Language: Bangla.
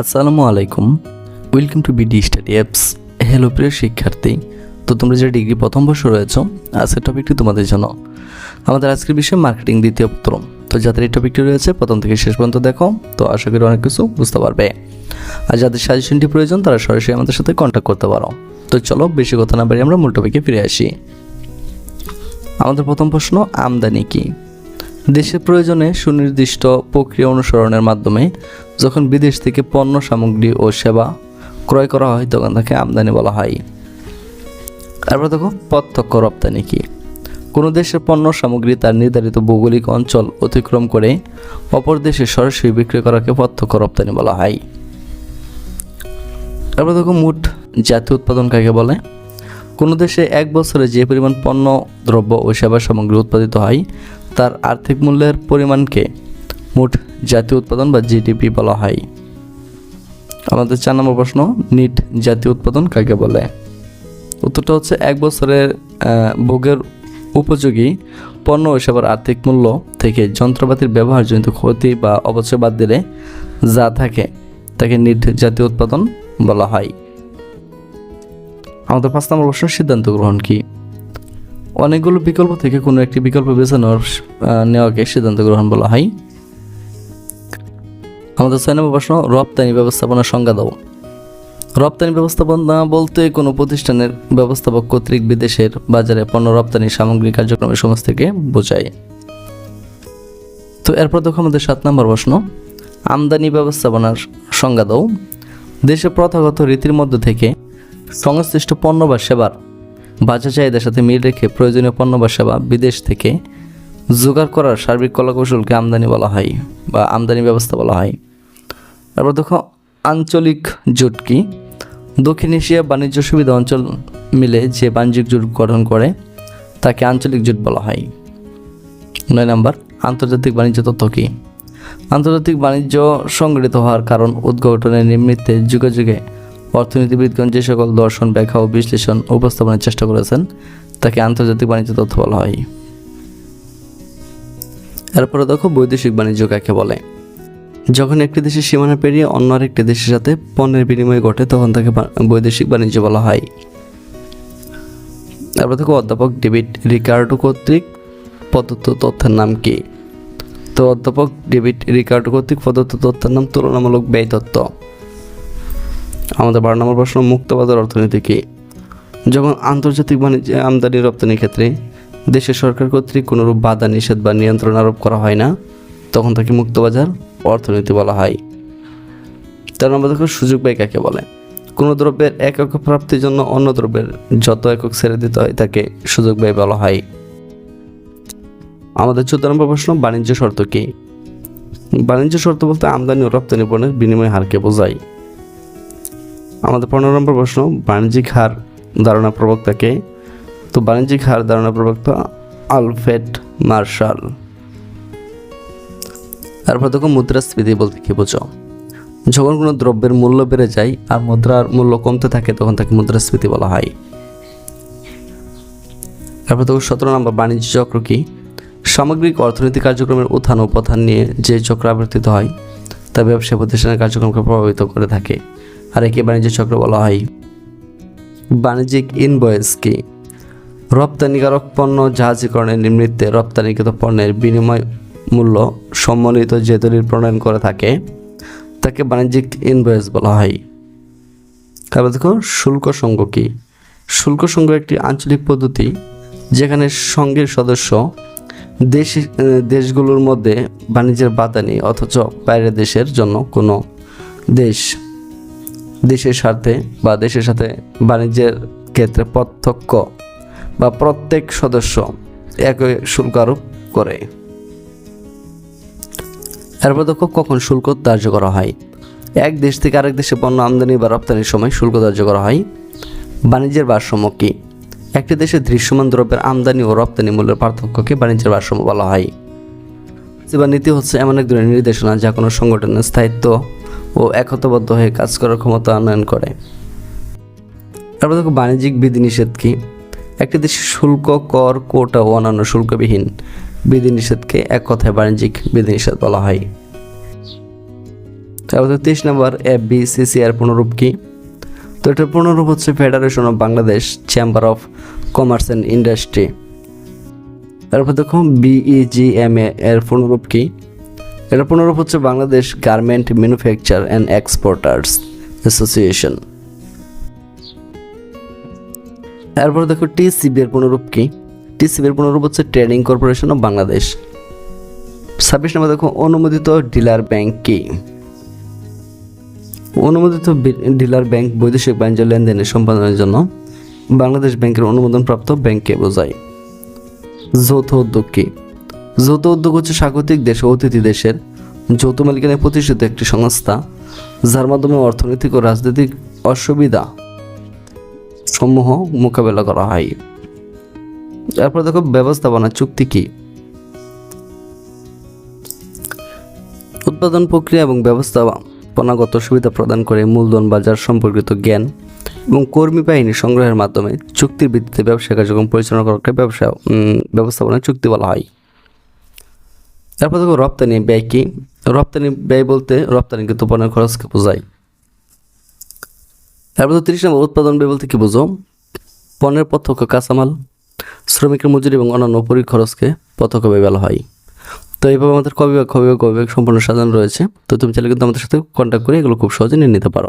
আসসালামু আলাইকুম। Welcome to BD study apps hello প্রিয় শিক্ষার্থী। তো তোমরা যে ডিগ্রি প্রথম বর্ষ রয়েছ, আজকের টপিকটি তোমাদের জন্য। আমাদের আজকের বিষয় মার্কেটিং দ্বিতীয় পত্র। তো যাদের এই টপিকটি রয়েছে, প্রথম থেকে শেষ পর্যন্ত দেখো। তো আশা করি অনেক কিছু বুঝতে পারবে। আর যাদের সাজেশনটি প্রয়োজন, তারা সরাসরি আমাদের সাথে কন্ট্যাক্ট করতে পারো। তো চলো, বেশি কথা না বাড়ি আমরা মূল টপিকে ফিরে আসি। আমাদের প্রথম প্রশ্ন, আমদানি কি? দেশের প্রয়োজনে সুনির্দিষ্ট প্রক্রিয়া অনুসরণের মাধ্যমে যখন বিদেশ থেকে পণ্য, সামগ্রী ও সেবা ক্রয় করা হয়, তখন তাকে আমদানি বলা হয়। তারপর দেখো, প্রত্যক্ষ রপ্তানি কি? কোনো দেশের পণ্য, সামগ্রী তার নির্ধারিত ভৌগোলিক অঞ্চল অতিক্রম করে অপর দেশে সরাসরি বিক্রি করাকে প্রত্যক্ষ রপ্তানি বলা হয়। তারপর দেখো, মোট জাতীয় উৎপাদন কাকে বলে? কোনো দেশে এক বছরে যে পরিমাণ পণ্য, দ্রব্য ও সেবা সামগ্রী উৎপাদিত হয়, তার আর্থিক মূল্যের পরিমাণকে মোট জাতীয় উৎপাদন বা জিডিপি বলা হয়। আমাদের চার নম্বর প্রশ্ন, নিট জাতীয় উৎপাদন কাকে বলে? উত্তরটা হচ্ছে এক বছরের ভোগের উপযোগী পণ্য ও সেবার আর্থিক মূল্য থেকে যন্ত্রপাতির ব্যবহারজনিত ক্ষতি বা অবচয় বাদ দিলে যা থাকে, তাকে নিট জাতীয় উৎপাদন বলা হয়। আমাদের পাঁচ নম্বর প্রশ্ন সিদ্ধান্ত গ্রহণ কি? অনেকগুলো বিকল্প থেকে কোনো একটি বিকল্প বেছে নেওয়ার নেওয়াকে সিদ্ধান্ত গ্রহণ বলা হয়। আমাদের ছয় নম্বর প্রশ্ন, রপ্তানি ব্যবস্থাপনার সংজ্ঞা দাও। রপ্তানি ব্যবস্থাপনা বলতে কোনো প্রতিষ্ঠানের ব্যবস্থাপক কর্তৃক বিদেশের বাজারে পণ্য রপ্তানি সামগ্রী কার্যক্রমের সমাজ থেকে বোঝায়। তো এরপর দেখো আমাদের সাত নম্বর প্রশ্ন, আমদানি ব্যবস্থাপনার সংজ্ঞা দাও। দেশে প্রথাগত রীতির মধ্যে থেকে সংশ্লিষ্ট পণ্য বা সেবার বাজার চাহিদার সাথে মিল রেখে প্রয়োজনীয় পণ্য বা সেবা বিদেশ থেকে জোগাড় করার সার্বিক কলাকৌশলকে আমদানি বলা হয় বা আমদানি ব্যবস্থা বলা হয়। তারপর দেখো, আঞ্চলিক জোট কি? দক্ষিণ এশিয়া বাণিজ্য সুবিধা অঞ্চল মিলে যে বাণিজ্যিক জোট গঠন করে, তাকে আঞ্চলিক জোট বলা হয়। নয় নাম্বার, আন্তর্জাতিক বাণিজ্য তথ্য কী? আন্তর্জাতিক বাণিজ্য সংগঠিত হওয়ার কারণ উদ্ঘাটনের নিমিত্তে যুগে যুগে অর্থনীতিবিদগণ যে সকল দর্শন, ব্যাখ্যা ও বিশ্লেষণ উপস্থাপনের চেষ্টা করেছেন, তাকে আন্তর্জাতিক বাণিজ্য তথ্য বলা হয়। এরপরে দেখো বৈদেশিক বাণিজ্য কাকে বলে। যখন একটি দেশের সীমানা পেরিয়ে অন্য আরেকটি দেশের সাথে পণ্যের বিনিময় ঘটে, তখন তাকে বৈদেশিক বাণিজ্য বলা হয়। তারপর দেখো অধ্যাপক ডেভিড রিকার্ডো কর্তৃক প্রদত্ত তথ্যের নাম কি? তো অধ্যাপক ডেভিড রিকার্ডো কর্তৃক প্রদত্ত তথ্যের নাম তুলনামূলক ব্যয় তত্ত্ব আমাদের বারো নম্বর প্রশ্ন, মুক্তবাজার অর্থনীতি কি? যখন আন্তর্জাতিক বাণিজ্য, আমদানি রপ্তানির ক্ষেত্রে দেশের সরকার কর্তৃক কোনোরূপ বাধা, নিষেধ বা নিয়ন্ত্রণ আরোপ করা হয় না, তখন তাকে মুক্তবাজার অর্থনীতি বলা হয়। তার নম্বর দেখো, সুযোগ ব্যয় কাকে বলে? কোনো দ্রব্যের এক একক প্রাপ্তির জন্য অন্য দ্রব্যের যত একক ছেড়ে দিতে হয়, তাকে সুযোগ ব্যয় বলা হয়। আমাদের চোদ্দ নম্বর প্রশ্ন, বাণিজ্য শর্ত কি? বাণিজ্য শর্ত বলতে আমদানি ও রপ্তানি পণ্যের বিনিময় হারকে বোঝায়? আমাদের পনেরো নম্বর প্রশ্ন, বাণিজ্যিক হার ধারণা প্রবক্তাকে তো বাণিজ্যিক হার ধারণা প্রবক্তা আলফ্রেড মার্শাল। তারপর দেখো মুদ্রাস্ফীতি বলতে কি বোঝো? যখন কোনো দ্রব্যের মূল্য বেড়ে যায় আর মুদ্রার মূল্য কমতে থাকে, তখন তাকে মুদ্রাস্ফীতি বলা হয়। তারপর দেখো সতেরো নম্বর, বাণিজ্য চক্র কি? সামগ্রিক অর্থনৈতিক কার্যক্রমের উত্থান ও পথান নিয়ে যে চক্র আবর্তিত হয়, তা ব্যবসা প্রতিষ্ঠানের কার্যক্রমকে প্রভাবিত করে থাকে। আর একে বাণিজ্য চক্র বলা হয়। বাণিজ্যিক ইনভয়েস কি? রপ্তানিকারক পণ্য জাহাজীকরণের নিমিত্তে রপ্তানিকৃত পণ্যের বিনিময় মূল্য সম্মানিত যে দলিল প্রণয়ন করে থাকে, তাকে বাণিজ্যিক ইনভয়েস বলা হয়। তারপর দেখো, শুল্ক সংঘ কি? শুল্ক সংঘ একটি আঞ্চলিক পদ্ধতি, যেখানে সংঘের সদস্য দেশ, দেশগুলোর মধ্যে বাণিজ্যের বাধা নেই, অথচ বাইরের দেশের জন্য কোনো দেশ দেশের স্বার্থে বা দেশের সাথে বাণিজ্যের ক্ষেত্রে প্রত্যক্ষ বা প্রত্যেক সদস্য একই শুল্ক আরোপ করে। এরপর দেখো কখন শুল্ক ধার্য করা হয়? এক দেশ থেকে আরেক দেশে পণ্য আমদানি বা রপ্তানির সময় শুল্ক ধার্য করা হয়। বাণিজ্যের ভারসাম্য কি? একটি দেশে দৃশ্যমান দ্রব্যের আমদানি ও রপ্তানি মূল্যের পার্থক্যকে বাণিজ্যের ভারসাম্য বলা হয়। বা নীতি হচ্ছে এমন এক ধরনের নির্দেশনা যা কোনো সংগঠনের স্থায়িত্ব ও একতাবদ্ধ হয়ে কাজ করার ক্ষমতা উন্নয়ন করে। তারপর দেখো, বাণিজ্যিক বিধিনিষেধ কি? একটি দেশের শুল্ক, কর, কোটা ও অন্যান্য শুল্কবিহীন বিধিনিষেধকে এক কথায় বাণিজ্যিক বিধিনিষেধ বলা হয়। তারপর তেইশ নম্বর এফ বি সিসিআর পুনরূপ কি? তো এটার পুনরূপ হচ্ছে federation of Bangladesh chamber of commerce and industry তারপর দেখো, বিইজিএমএ এর পুনরূপ কি? এটা পুনরূপ হচ্ছে Bangladesh garment manufacture and exporters association তারপর দেখো টিসিবি এর পুনরূপ কি? টিসিবি এর পুনরূপ হচ্ছে ট্রেডিং কর্পোরেশন অফ বাংলাদেশ ছাব্বিশ নম্বর দেখো, অনুমোদিত ডিলার ব্যাংক কি? অনুমোদিত ডিলার ব্যাংক বৈদেশিক বাণিজ্য লেনদেনের সম্পাদনের জন্য বাংলাদেশ ব্যাংকের অনুমোদনপ্রাপ্ত ব্যাংককে বোঝায়। যৌথ উদ্যোগ কি? যৌথ উদ্যোগ হচ্ছে স্বাগতিক দেশ ও অতিথি দেশের যৌথ মালিকানায় প্রতিষ্ঠিত একটি সংস্থা, যার মাধ্যমে অর্থনৈতিক ও রাজনৈতিক অসুবিধা সমূহ মোকাবেলা করা হয়। তারপর দেখো ব্যবস্থাপনা চুক্তি কি? উৎপাদন প্রক্রিয়া এবং ব্যবস্থাপনাগত সুবিধা প্রদান করে মূলধন বাজার সম্পর্কিত জ্ঞান এবং কর্মী বাহিনী সংগ্রহের মাধ্যমে চুক্তির ভিত্তিতে ব্যবসা কার্যক্রম পরিচালনা করাকে ব্যবসা ব্যবস্থাপনা চুক্তি বলা হয়। তারপর দেখো রপ্তানি ব্যয় কি? রপ্তানি ব্যয় বলতে রপ্তানিকৃত পণ্যের খরচকে বোঝায়? তারপর তিরিশ নম্বর, উৎপাদন ব্যয় বলতে কী বোঝো? পণ্যের প্রত্যক্ষ কাঁচামাল, শ্রমিকের মজুরি এবং অন্যান্য উপরি খরচকে প্রত্যক্ষ ব্যয় বলা হয়। তো এইভাবে আমাদের কবিভাগ কবিভাগ কবিভাগ সম্পূর্ণ সাজানো রয়েছে। তো তুমি চাইলে কিন্তু আমাদের সাথে কন্ট্যাক্ট করে এগুলো খুব সহজে নিয়ে নিতে পারো।